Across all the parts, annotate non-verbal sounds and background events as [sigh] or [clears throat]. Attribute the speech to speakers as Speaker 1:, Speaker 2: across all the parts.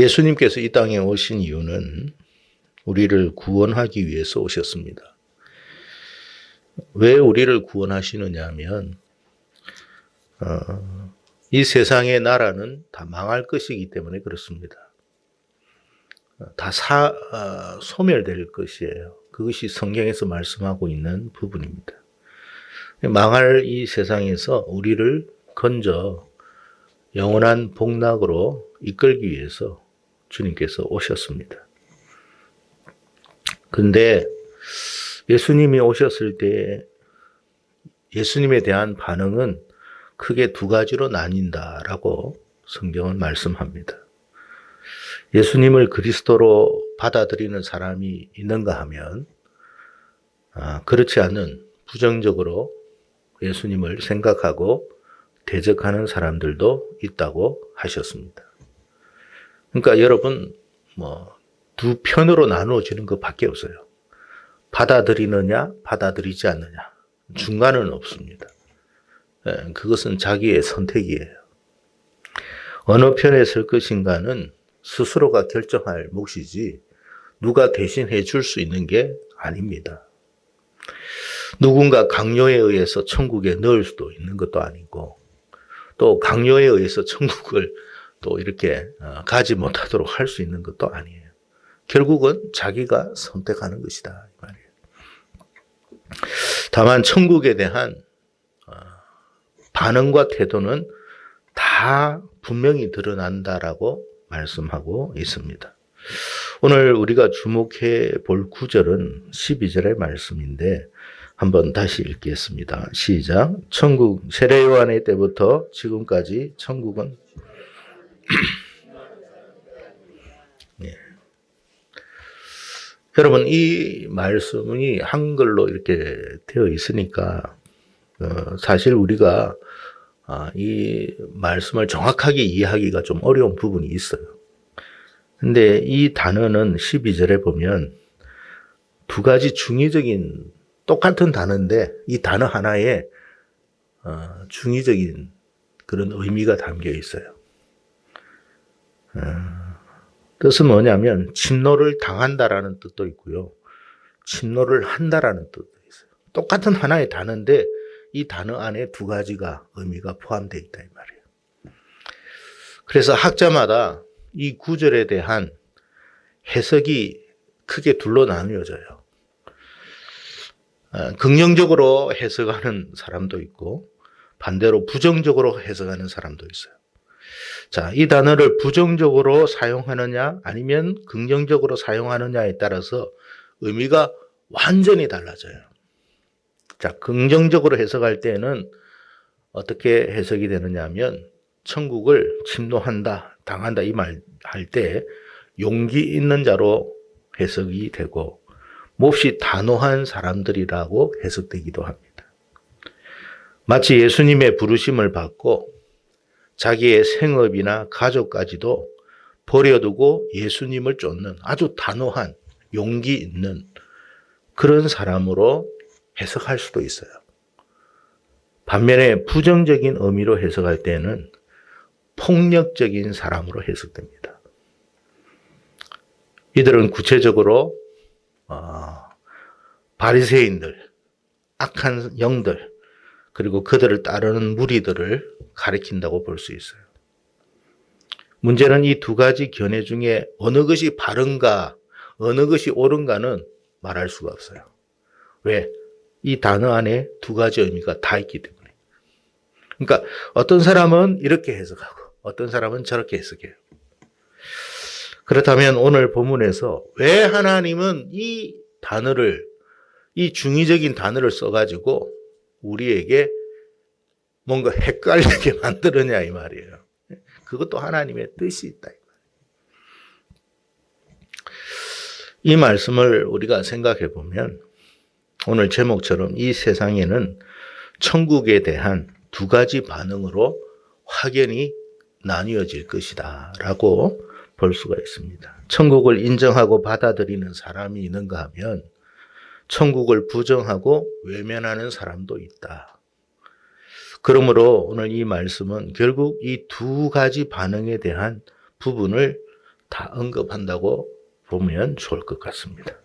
Speaker 1: 예수님께서 이 땅에 오신 이유는 우리를 구원하기 위해서 오셨습니다. 왜 우리를 구원하시느냐 하면, 어, 이 세상의 나라는 다 망할 것이기 때문에 그렇습니다. 다 사, 어, 소멸될 것이에요. 그것이 성경에서 말씀하고 있는 부분입니다. 망할 이 세상에서 우리를 건져 영원한 복락으로 이끌기 위해서 주님께서 오셨습니다. 근데 예수님이 오셨을 때 예수님에 대한 반응은 크게 두 가지로 나뉜다라고 성경은 말씀합니다. 예수님을 그리스도로 받아들이는 사람이 있는가 하면 아, 그렇지 않은 부정적으로 예수님을 생각하고 대적하는 사람들도 있다고 하셨습니다. 그러니까 여러분 뭐 두 편으로 나누어지는 것밖에 없어요. 받아들이느냐, 받아들이지 않느냐. 중간은 없습니다. 예, 그것은 자기의 선택이에요. 어느 편에 설 것인가는 스스로가 결정할 몫이지 누가 대신해 줄 수 있는 게 아닙니다. 누군가 강요에 의해서 천국에 넣을 수도 있는 것도 아니고 또 강요에 의해서 천국을 또 이렇게 어, 가지 못하도록 할 수 있는 것도 아니에요. 결국은 자기가 선택하는 것이다. 이 말이에요. 다만 천국에 대한 어, 반응과 태도는 다 분명히 드러난다라고 말씀하고 있습니다. 오늘 우리가 주목해 볼 구절은 12절의 말씀인데 한번 다시 읽겠습니다. 시작. 천국 세례 요한의 때부터 지금까지 천국은 [clears throat] 예. 여러분 이 말씀이 한글로 이렇게 되어 있으니까 어, 사실 우리가 아, 이 말씀을 정확하게 이해하기가 좀 어려운 부분이 있어요. 근데 이 단어는 12절에 보면 두 가지 중의적인 똑같은 단어인데 이 단어 하나에 어, 중의적인 그런 의미가 담겨 있어요. 어, 뜻은 뭐냐면 침노를 당한다라는 뜻도 있고요. 침노를 한다라는 뜻도 있어요. 똑같은 하나의 단어인데 이 단어 안에 두 가지가 의미가 포함되어 있다 이 말이에요. 그래서 학자마다 이 구절에 대한 해석이 크게 둘로 나뉘어져요. 어, 긍정적으로 해석하는 사람도 있고 반대로 부정적으로 해석하는 사람도 있어요. 자, 이 단어를 부정적으로 사용하느냐 아니면 긍정적으로 사용하느냐에 따라서 의미가 완전히 달라져요. 자, 긍정적으로 해석할 때는 어떻게 해석이 되느냐 하면 천국을 침노한다, 당한다 이 말 할 때 용기 있는 자로 해석이 되고 몹시 단호한 사람들이라고 해석되기도 합니다. 마치 예수님의 부르심을 받고 자기의 생업이나 가족까지도 버려두고 예수님을 쫓는 아주 단호한 용기 있는 그런 사람으로 해석할 수도 있어요. 반면에 부정적인 의미로 해석할 때는 폭력적인 사람으로 해석됩니다. 이들은 구체적으로 어, 바리새인들, 악한 영들, 그리고 그들을 따르는 무리들을 가리킨다고 볼 수 있어요. 문제는 이 두 가지 견해 중에 어느 것이 바른가, 어느 것이 옳은가는 말할 수가 없어요. 왜? 이 단어 안에 두 가지 의미가 다 있기 때문에. 그러니까 어떤 사람은 이렇게 해석하고 어떤 사람은 저렇게 해석해요. 그렇다면 오늘 본문에서 왜 하나님은 이 단어를 이 중의적인 단어를 써가지고 우리에게 뭔가 헷갈리게 [laughs] 만들었냐 이 말이에요. 그것도 하나님의 뜻이 있다. 이 말씀을 우리가 생각해 보면 오늘 제목처럼 이 세상에는 천국에 대한 두 가지 반응으로 확연히 나뉘어질 것이다. 라고 볼 수가 있습니다. 천국을 인정하고 받아들이는 사람이 있는가 하면 천국을 부정하고 외면하는 사람도 있다. 그러므로 오늘 이 말씀은 결국 이 두 가지 반응에 대한 부분을 다 언급한다고 보면 좋을 것 같습니다.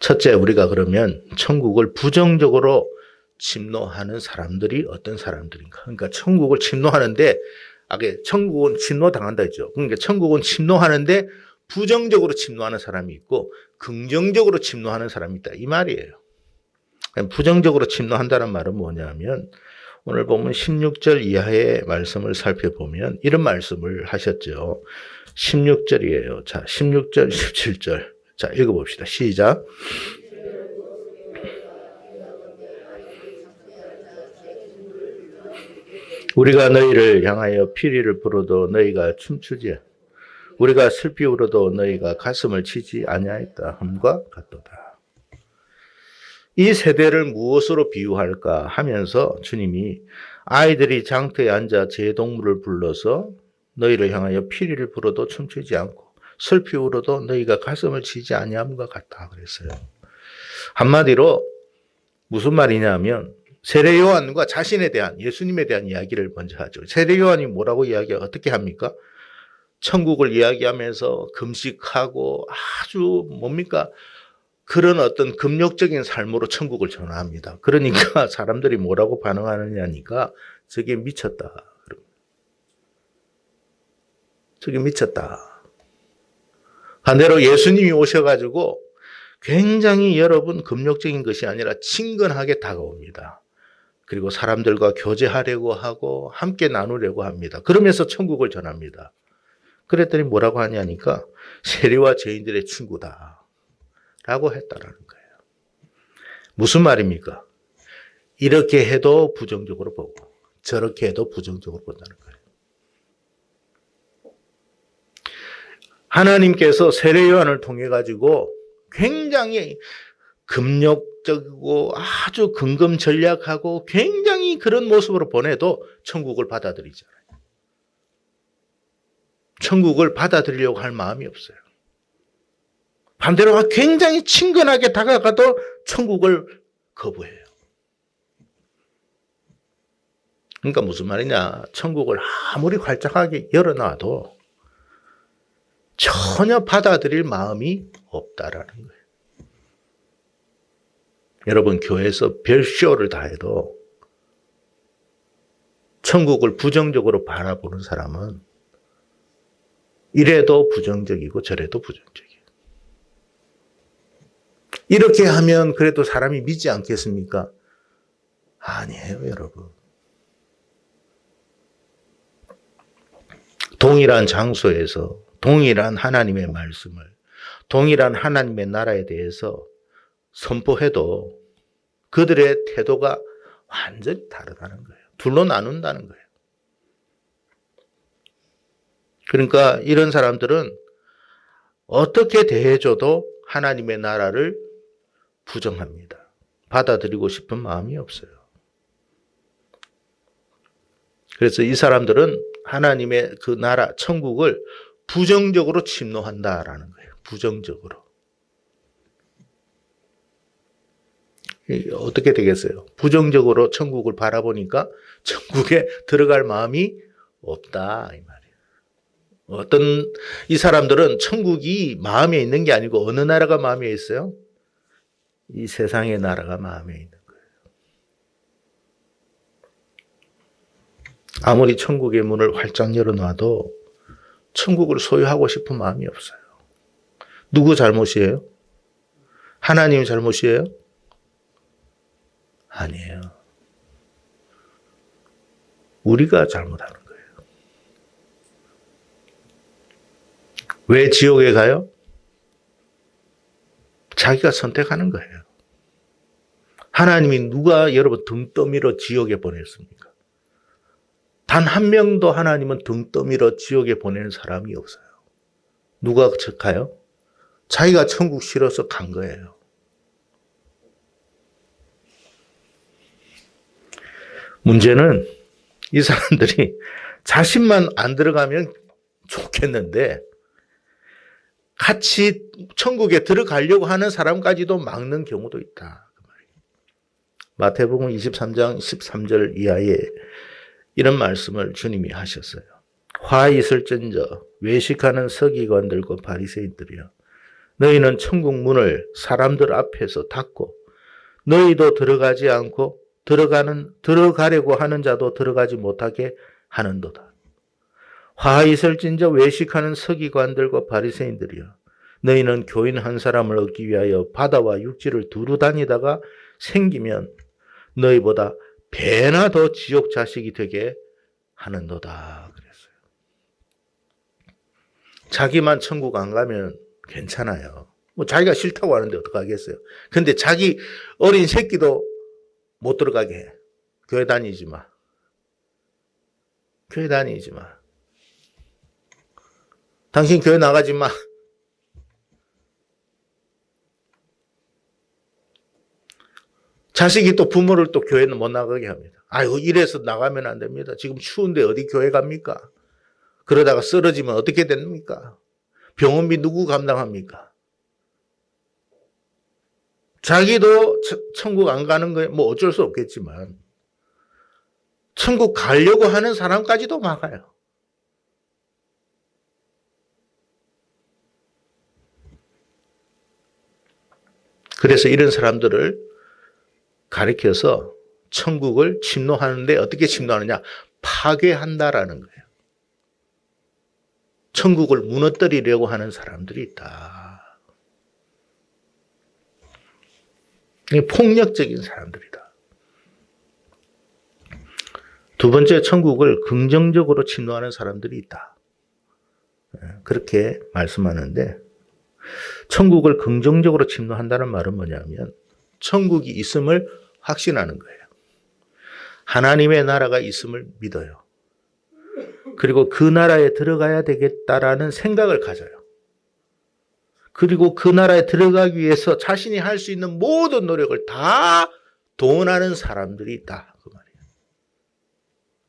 Speaker 1: 첫째, 우리가 그러면 천국을 부정적으로 침노하는 사람들이 어떤 사람들인가? 그러니까 천국을 침노하는데, 아게 천국은 침노당한다 했죠. 그러니까 천국은 침노하는데 부정적으로 침노하는 사람이 있고 긍정적으로 침노하는 사람이 있다. 이 말이에요. 부정적으로 침노한다는 말은 뭐냐면 오늘 보면 16절 이하의 말씀을 살펴보면 이런 말씀을 하셨죠. 16절이에요. 자, 16절, 17절. 자, 읽어봅시다. 시작. 우리가 너희를 향하여 피리를 불어도 너희가 춤추지 우리가 슬피 울어도 너희가 가슴을 치지 아니하였다 함과 같도다. 이 세대를 무엇으로 비유할까 하면서 주님이 아이들이 장터에 앉아 제 동물을 불러서 너희를 향하여 피리를 불어도 춤추지 않고 슬피 울어도 너희가 가슴을 치지 아니함과 같다 그랬어요. 한마디로 무슨 말이냐면 세례 요한과 자신에 대한 예수님에 대한 이야기를 먼저 하죠. 세례 요한이 뭐라고 이야기 어떻게 합니까? 천국을 이야기하면서 금식하고 아주 뭡니까? 그런 어떤 금욕적인 삶으로 천국을 전화합니다. 그러니까 [laughs] 사람들이 뭐라고 반응하느냐니까 저게 미쳤다. 저게 미쳤다. 반대로 예수님이 오셔가지고 굉장히 여러분 금욕적인 것이 아니라 친근하게 다가옵니다. 그리고 사람들과 교제하려고 하고 함께 나누려고 합니다. 그러면서 천국을 전합니다. 그랬더니 뭐라고 하냐니까 세리와 죄인들의 친구다. 라고 했다라는 거예요. 무슨 말입니까? 이렇게 해도 부정적으로 보고 저렇게 해도 부정적으로 본다는 거예요. 하나님께서 세례 요한을 통해 가지고 굉장히 금욕적이고 아주 근검 전략하고 굉장히 그런 모습으로 보내도 천국을 받아들이잖아요. 천국을 받아들이려고 할 마음이 없어요. 반대로 굉장히 친근하게 다가가도 천국을 거부해요. 그러니까 무슨 말이냐. 천국을 아무리 활짝하게 열어놔도 전혀 받아들일 마음이 없다라는 거예요. 여러분, 교회에서 별쇼를 다 해도 천국을 부정적으로 바라보는 사람은 이래도 부정적이고 저래도 부정적이에요. 이렇게 하면 그래도 사람이 믿지 않겠습니까? 아니에요, 여러분. 동일한 장소에서 동일한 하나님의 말씀을 동일한 하나님의 나라에 대해서 선포해도 그들의 태도가 완전히 다르다는 거예요. 둘로 나눈다는 거예요. 그러니까 이런 사람들은 어떻게 대해줘도 하나님의 나라를 부정합니다. 받아들이고 싶은 마음이 없어요. 그래서 이 사람들은 하나님의 그 나라, 천국을 부정적으로 침노한다라는 거예요. 부정적으로. 어떻게 되겠어요? 부정적으로 천국을 바라보니까 천국에 들어갈 마음이 없다. 이 말이에요. 어떤, 이 사람들은 천국이 마음에 있는 게 아니고 어느 나라가 마음에 있어요? 이 세상의 나라가 마음에 있는 거예요. 아무리 천국의 문을 활짝 열어놔도 천국을 소유하고 싶은 마음이 없어요. 누구 잘못이에요? 하나님 잘못이에요? 아니에요. 우리가 잘못하는 거예요. 왜 지옥에 가요? 자기가 선택하는 거예요. 하나님이 누가 여러분 등 떠밀어 지옥에 보냈습니까? 단 한 명도 하나님은 등 떠밀어 지옥에 보내는 사람이 없어요. 누가 가요? 자기가 천국 싫어서 간 거예요. 문제는 이 사람들이 자신만 안 들어가면 좋겠는데 같이 천국에 들어가려고 하는 사람까지도 막는 경우도 있다. 그 마태복음 23장 13절 이하에 이런 말씀을 주님이 하셨어요. 화 있을진저 외식하는 서기관들과 바리새인들이여 너희는 천국 문을 사람들 앞에서 닫고 너희도 들어가지 않고 들어가는 들어가려고 하는 자도 들어가지 못하게 하는도다. 화 있을진저 외식하는 서기관들과 바리새인들이여 너희는 교인 한 사람을 얻기 위하여 바다와 육지를 두루 다니다가 생기면 너희보다 배나 더 지옥 자식이 되게 하는도다 그랬어요. 자기만 천국 안 가면 괜찮아요. 뭐 자기가 싫다고 하는데 어떡하겠어요. 근데 자기 어린 새끼도 못 들어가게 해. 교회 다니지 마. 교회 다니지 마. 당신 교회 나가지 마. 자식이 또 부모를 또 교회는 못 나가게 합니다. 아이고, 이래서 나가면 안 됩니다. 지금 추운데 어디 교회 갑니까? 그러다가 쓰러지면 어떻게 됩니까? 병원비 누구 감당합니까? 자기도 천국 안 가는 거에 뭐 어쩔 수 없겠지만, 천국 가려고 하는 사람까지도 막아요. 그래서 이런 사람들을 가리켜서 천국을 침노하는데 어떻게 침노하느냐? 파괴한다라는 거예요. 천국을 무너뜨리려고 하는 사람들이 있다. 폭력적인 사람들이다. 두 번째, 천국을 긍정적으로 침노하는 사람들이 있다. 그렇게 말씀하는데, 천국을 긍정적으로 침노한다는 말은 뭐냐면, 천국이 있음을 확신하는 거예요. 하나님의 나라가 있음을 믿어요. 그리고 그 나라에 들어가야 되겠다라는 생각을 가져요. 그리고 그 나라에 들어가기 위해서 자신이 할 수 있는 모든 노력을 다 동원하는 사람들이 있다.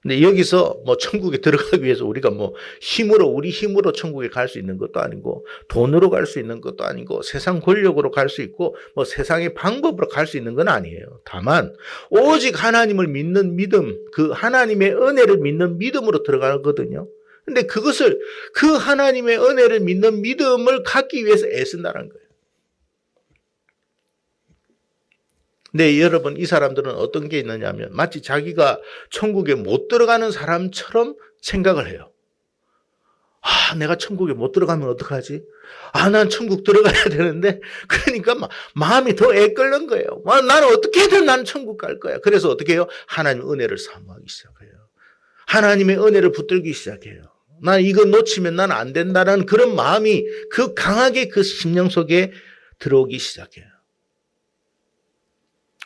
Speaker 1: 근데 여기서 뭐 천국에 들어가기 위해서 우리가 뭐 힘으로, 우리 힘으로 천국에 갈 수 있는 것도 아니고 돈으로 갈 수 있는 것도 아니고 세상 권력으로 갈 수 있고 뭐 세상의 방법으로 갈 수 있는 건 아니에요. 다만 오직 하나님을 믿는 믿음, 그 하나님의 은혜를 믿는 믿음으로 들어가거든요. 근데 그것을 그 하나님의 은혜를 믿는 믿음을 갖기 위해서 애쓴다는 거예요. 근데 여러분 이 사람들은 어떤 게 있느냐면 마치 자기가 천국에 못 들어가는 사람처럼 생각을 해요. 아, 내가 천국에 못 들어가면 어떡하지? 아, 난 천국 들어가야 [laughs] 되는데, 그러니까 막 마음이 더 애끓는 거예요. 와, 나는 어떻게든 나는 천국 갈 거야. 그래서 어떻게 해요? 하나님 은혜를 사모하기 시작해요. 하나님의 은혜를 붙들기 시작해요. 난 이거 놓치면 난 안 된다는 그런 마음이 그 강하게 그 심령 속에 들어오기 시작해요.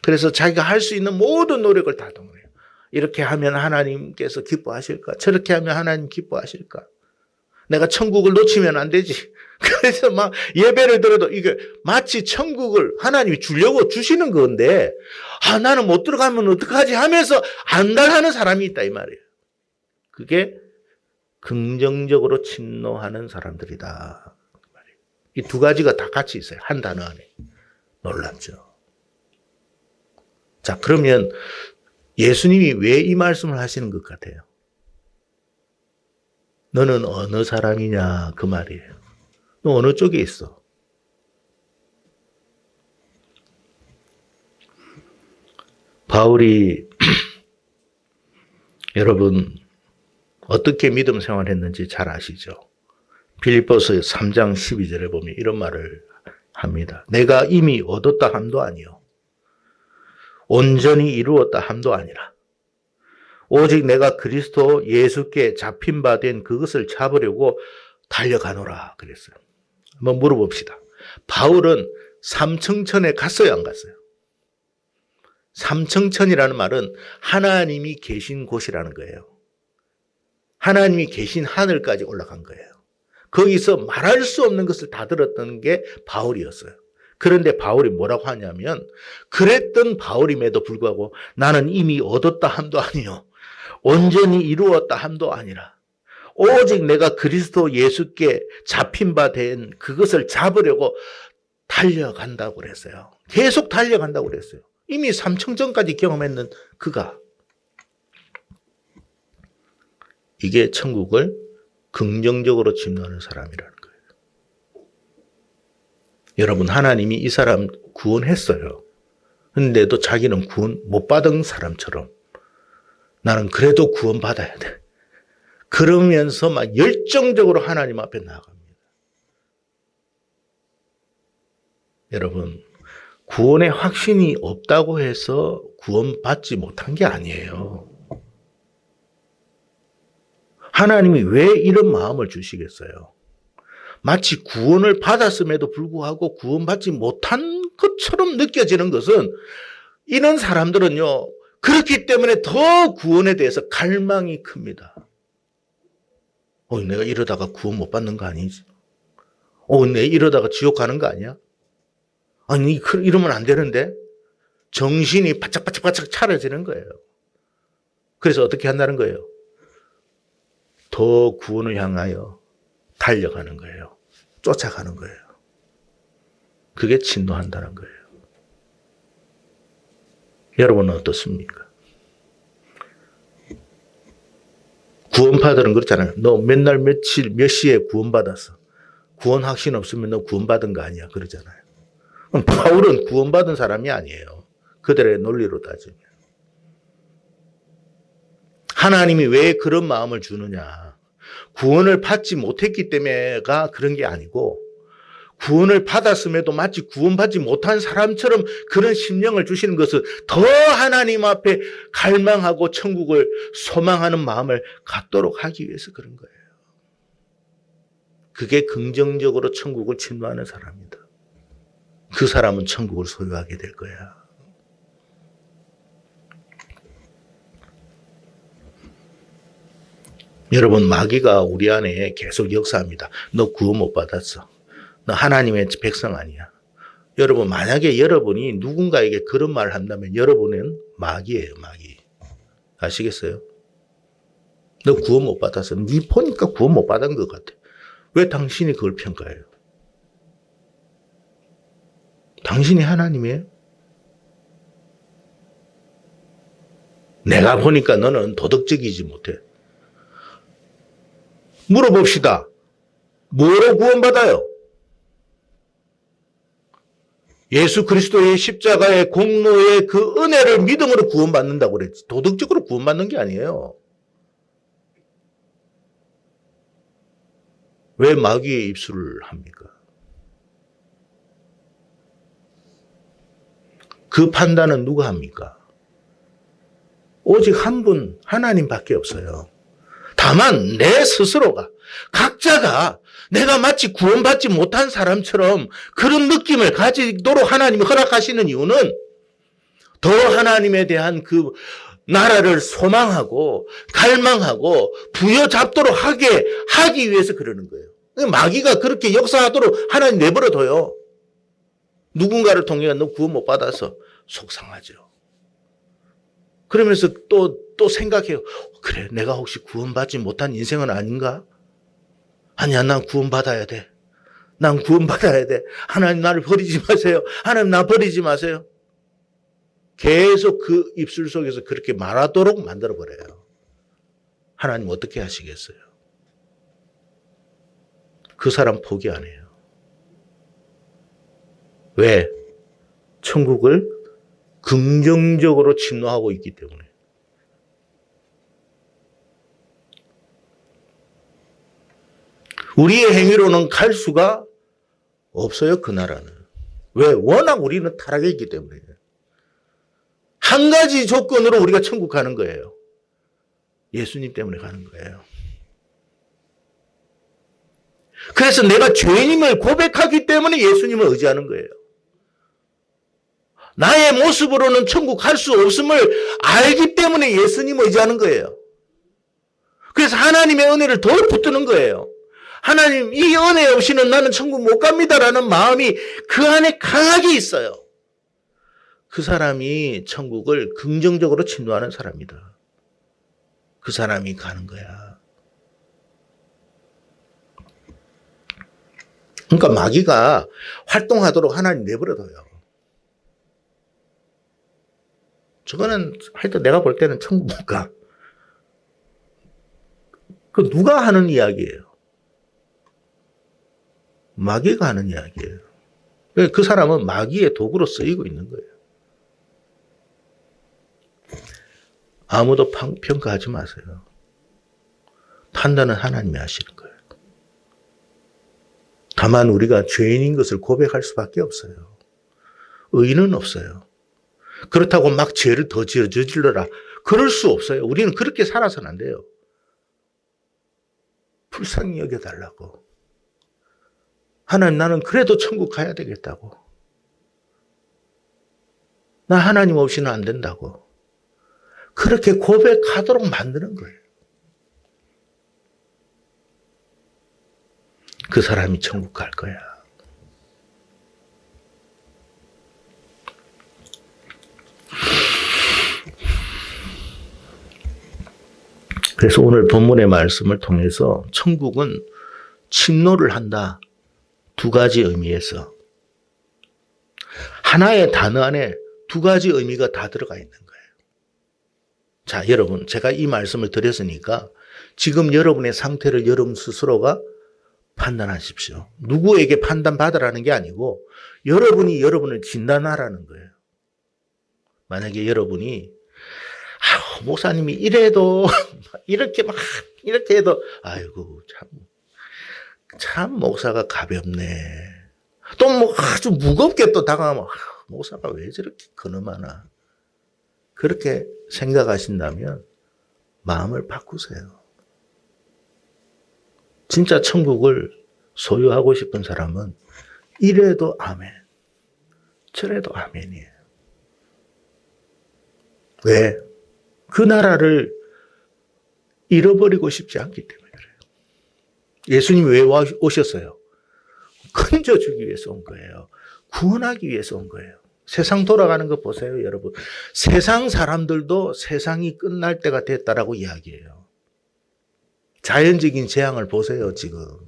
Speaker 1: 그래서 자기가 할 수 있는 모든 노력을 다 동원해요. 이렇게 하면 하나님께서 기뻐하실까? 저렇게 하면 하나님 기뻐하실까? 내가 천국을 놓치면 안 되지. [laughs] 그래서 막 예배를 들어도 이게 마치 천국을 하나님이 주려고 주시는 건데, 아, 나는 못 들어가면 어떡하지 하면서 안달하는 사람이 있다, 이 말이에요. 그게 긍정적으로 침노하는 사람들이다. 이 두 가지가 다 같이 있어요. 한 단어 안에. 놀랍죠. 자, 그러면 예수님이 왜 이 말씀을 하시는 것 같아요? 너는 어느 사람이냐 그 말이에요. 너 어느 쪽에 있어? 바울이 [clears throat] 여러분 어떻게 믿음 생활했는지 잘 아시죠? 빌립보서 3장 12절에 보면 이런 말을 합니다. 내가 이미 얻었다 함도 아니요 온전히 이루었다 함도 아니라 오직 내가 그리스도 예수께 잡힌 바 된 그것을 잡으려고 달려가노라 그랬어요. 한번 물어봅시다. 바울은 삼청천에 갔어요, 안 갔어요? 삼청천이라는 말은 하나님이 계신 곳이라는 거예요. 하나님이 계신 하늘까지 올라간 거예요. 거기서 말할 수 없는 것을 다 들었던 게 바울이었어요. 그런데 바울이 뭐라고 하냐면 그랬던 바울임에도 불구하고 나는 이미 얻었다 함도 아니요 온전히 이루었다 함도 아니라 오직 내가 그리스도 예수께 잡힌 바 된 그것을 잡으려고 달려간다고 그랬어요. 계속 달려간다고 그랬어요. 이미 삼청전까지 경험했는 그가 이게 천국을 긍정적으로 침노하는 사람이라는. 여러분, 하나님이 이 사람 구원했어요. 근데도 자기는 구원 못 받은 사람처럼 나는 그래도 구원 받아야 돼. 그러면서 막 열정적으로 하나님 앞에 나아갑니다. 여러분, 구원의 확신이 없다고 해서 구원받지 못한 게 아니에요. 하나님이 왜 이런 마음을 주시겠어요? 마치 구원을 받았음에도 불구하고 구원받지 못한 것처럼 느껴지는 것은 이런 사람들은요, 그렇기 때문에 더 구원에 대해서 갈망이 큽니다. 어, 내가 이러다가 구원 못 받는 거 아니지? 어, 내 이러다가 지옥 가는 거 아니야? 아니, 그- 이러면 안 되는데? 정신이 바짝바짝바짝 차려지는 거예요. 그래서 어떻게 한다는 거예요? 더 구원을 향하여 달려가는 거예요. 쫓아가는 거예요. 그게 진노한다는 거예요. 여러분은 어떻습니까? 구원받으는 그렇잖아요. 너 맨날 며칠, 몇 시에 구원받았어. 구원 확신 없으면 너 구원받은 거 아니야. 그러잖아요. 바울은 구원받은 사람이 아니에요. 그들의 논리로 따지면. 하나님이 왜 그런 마음을 주느냐. 구원을 받지 못했기 때문에가 그런 게 아니고, 구원을 받았음에도 마치 구원받지 못한 사람처럼 그런 심령을 주시는 것은 더 하나님 앞에 갈망하고 천국을 소망하는 마음을 갖도록 하기 위해서 그런 거예요. 그게 긍정적으로 천국을 침노하는 사람이다. 그 사람은 천국을 소유하게 될 거야. 여러분, 마귀가 우리 안에 계속 역사합니다. 너 구원 못 받았어. 너 하나님의 백성 아니야. 여러분, 만약에 여러분이 누군가에게 그런 말을 한다면 여러분은 마귀예요, 마귀. 아시겠어요? 너 구원 못 받았어. 네 보니까 구원 못 받은 것 같아. 왜 당신이 그걸 평가해요? 당신이 하나님이에요? 내가 보니까 너는 도덕적이지 못해. 물어봅시다. 뭐로 구원받아요? 예수 그리스도의 십자가의 공로의 그 은혜를 믿음으로 구원받는다고 그랬지. 도덕적으로 구원받는 게 아니에요. 왜 마귀의 입술을 합니까? 그 판단은 누가 합니까? 오직 한 분, 하나님밖에 없어요. 다만 내 스스로가 각자가 내가 마치 구원받지 못한 사람처럼 그런 느낌을 가지도록 하나님이 허락하시는 이유는 더 하나님에 대한 그 나라를 소망하고 갈망하고 부여잡도록 하게 하기 위해서 그러는 거예요. 마귀가 그렇게 역사하도록 하나님 내버려 둬요. 누군가를 통해 너 구원 못 받아서 속상하죠. 그러면서 또, 또 생각해요. 그래, 내가 혹시 구원받지 못한 인생은 아닌가? 아니야, 난 구원받아야 돼. 난 구원받아야 돼. 하나님 나를 버리지 마세요. 하나님 나 버리지 마세요. 계속 그 입술 속에서 그렇게 말하도록 만들어버려요. 하나님 어떻게 하시겠어요? 그 사람 포기 안 해요. 왜? 천국을 긍정적으로 침노하고 있기 때문에. 우리의 행위로는 갈 수가 없어요, 그 나라는. 왜? 워낙 우리는 타락해 있기 때문에. 한 가지 조건으로 우리가 천국 가는 거예요. 예수님 때문에 가는 거예요. 그래서 내가 죄인임을 고백하기 때문에 예수님을 의지하는 거예요. 나의 모습으로는 천국 갈 수 없음을 알기 때문에 예수님을 의지하는 거예요. 그래서 하나님의 은혜를 더 붙드는 거예요. 하나님, 이 은혜 없이는 나는 천국 못 갑니다라는 마음이 그 안에 강하게 있어요. 그 사람이 천국을 긍정적으로 침노하는 사람이다. 그 사람이 가는 거야. 그러니까 마귀가 활동하도록 하나님 내버려둬요. 저거는 하여튼 내가 볼 때는 천국 못 가. 그 누가 하는 이야기예요? 마귀가 하는 이야기예요. 그 사람은 마귀의 도구로 쓰이고 있는 거예요. 아무도 평가하지 마세요. 판단은 하나님이 하시는 거예요. 다만 우리가 죄인인 것을 고백할 수밖에 없어요. 의인은 없어요. 그렇다고 막 죄를 더 저질러라. 그럴 수 없어요. 우리는 그렇게 살아서는 안 돼요. 불쌍히 여겨달라고. 하나님, 나는 그래도 천국 가야 되겠다고. 나 하나님 없이는 안 된다고. 그렇게 고백하도록 만드는 거예요. 그 사람이 천국 갈 거야. 그래서 오늘 본문의 말씀을 통해서 천국은 침노를 한다. 두 가지 의미에서. 하나의 단어 안에 두 가지 의미가 다 들어가 있는 거예요. 자, 여러분, 제가 이 말씀을 드렸으니까 지금 여러분의 상태를 여러분 스스로가 판단하십시오. 누구에게 판단받으라는 게 아니고 여러분이 여러분을 진단하라는 거예요. 만약에 여러분이 아, 목사님이 이래도 [laughs] 이렇게 막 이렇게 해도 아이고 참 참 목사가 가볍네. 또 뭐 아주 무겁게 또 다가가면 아, 목사가 왜 저렇게 근엄하나. 그렇게 생각하신다면 마음을 바꾸세요. 진짜 천국을 소유하고 싶은 사람은 이래도 아멘, 저래도 아멘이에요. 왜? 그 나라를 잃어버리고 싶지 않기 때문에. 예수님이 왜 오셨어요? 건져 주기 위해서 온 거예요. 구원하기 위해서 온 거예요. 세상 돌아가는 거 보세요, 여러분. 세상 사람들도 세상이 끝날 때가 됐다라고 이야기해요. 자연적인 재앙을 보세요, 지금.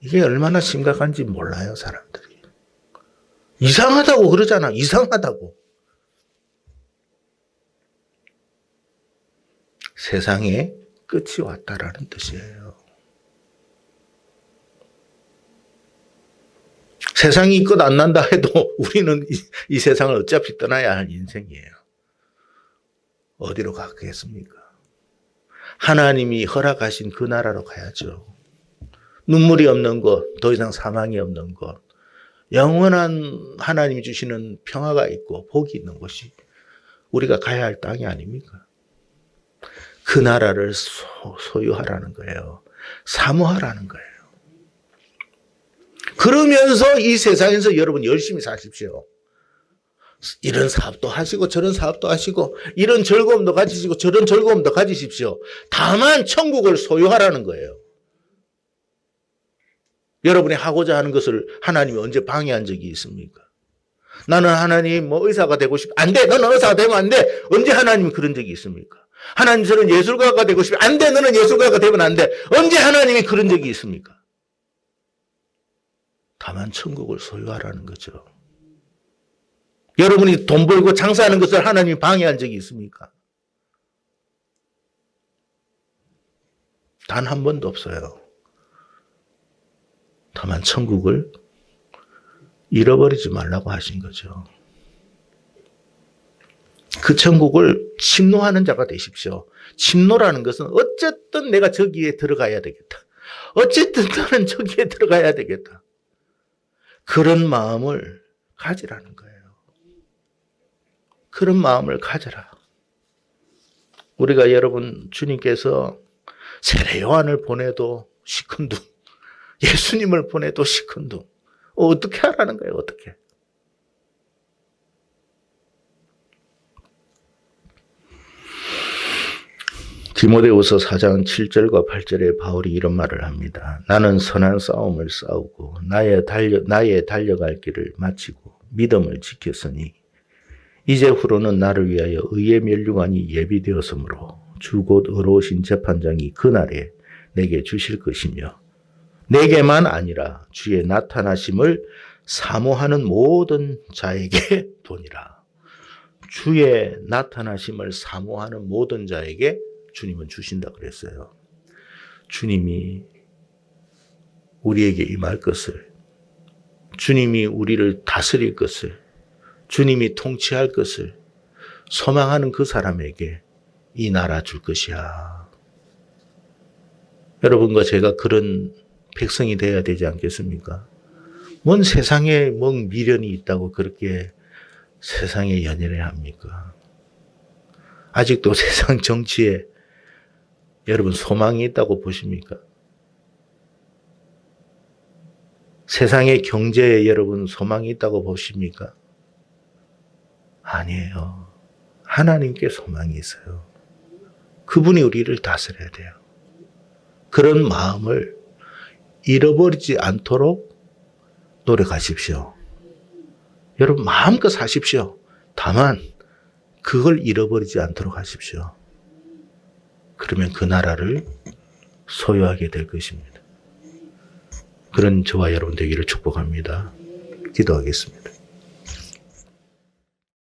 Speaker 1: 이게 얼마나 심각한지 몰라요, 사람들이. 이상하다고 그러잖아, 이상하다고. 세상에 끝이 왔다라는 뜻이에요. 세상이 끝 안 난다 해도 [laughs] 우리는 이, 이, 세상을 어차피 떠나야 할 인생이에요. 어디로 가겠습니까? 하나님이 허락하신 그 나라로 가야죠. 눈물이 없는 곳, 더 이상 사망이 없는 곳, 영원한 하나님이 주시는 평화가 있고 복이 있는 곳이 우리가 가야 할 땅이 아닙니까? 그 나라를 소, 유하라는 거예요. 사모하라는 거예요. 그러면서 이 세상에서 여러분 열심히 사십시오. 이런 사업도 하시고 저런 사업도 하시고 이런 즐거움도 가지시고 저런 즐거움도 가지십시오. 다만 천국을 소유하라는 거예요. 여러분이 하고자 하는 것을 하나님이 언제 방해한 적이 있습니까? 나는 하나님 뭐 의사가 되고 싶, 안 돼. 너는 의사가 되면 안 돼. 언제 하나님이 그런 적이 있습니까? 하나님 저는 예술가가 되고 싶어. 안 돼. 너는 예술가가 되면 안 돼. 언제 하나님이 그런 적이 있습니까? 다만 천국을 소유하라는 거죠. 여러분이 돈 벌고 장사하는 것을 하나님이 방해한 적이 있습니까? 단 한 번도 없어요. 다만 천국을 잃어버리지 말라고 하신 거죠. 그 천국을 침노하는 자가 되십시오. 침노라는 것은 어쨌든 내가 저기에 들어가야 되겠다. 어쨌든 나는 저기에 들어가야 되겠다. 그런 마음을 가지라는 거예요. 그런 마음을 가져라. 우리가 여러분 주님께서 세례 요한을 보내도 시큰둥, 예수님을 보내도 시큰둥. 어떻게 하라는 거예요? 어떻게? 디모데후서 4장 7절과 8절에 바울이 이런 말을 합니다. 나는 선한 싸움을 싸우고 나의 달려 나의 달려갈 길을 마치고 믿음을 지켰으니 이제 후로는 나를 위하여 의의 멸류관이 예비되었으므로 주 곧 의로우신 재판장이 그날에 내게 주실 것이며 내게만 아니라 주의 나타나심을 사모하는 모든 자에게 [laughs] 도니라. 주의 나타나심을 사모하는 모든 자에게 주님은 주신다 그랬어요. 주님이 우리에게 임할 것을, 주님이 우리를 다스릴 것을, 주님이 통치할 것을 소망하는 그 사람에게 이 나라 줄 것이야. 여러분과 제가 그런 백성이 되어야 되지 않겠습니까? 뭔 세상에 뭔 미련이 있다고 그렇게 세상에 연연해 합니까? 아직도 [laughs] 세상 정치에 여러분 소망이 있다고 보십니까? 세상의 경제에 여러분 소망이 있다고 보십니까? 아니에요. 하나님께 소망이 있어요. 그분이 우리를 다스려야 돼요. 그런 마음을 잃어버리지 않도록 노력하십시오. 여러분 마음껏 사십시오. 다만 그걸 잃어버리지 않도록 하십시오. 그러면 그 나라를 소유하게 될 것입니다. 그런 저와 여러분 되기를 축복합니다. 기도하겠습니다.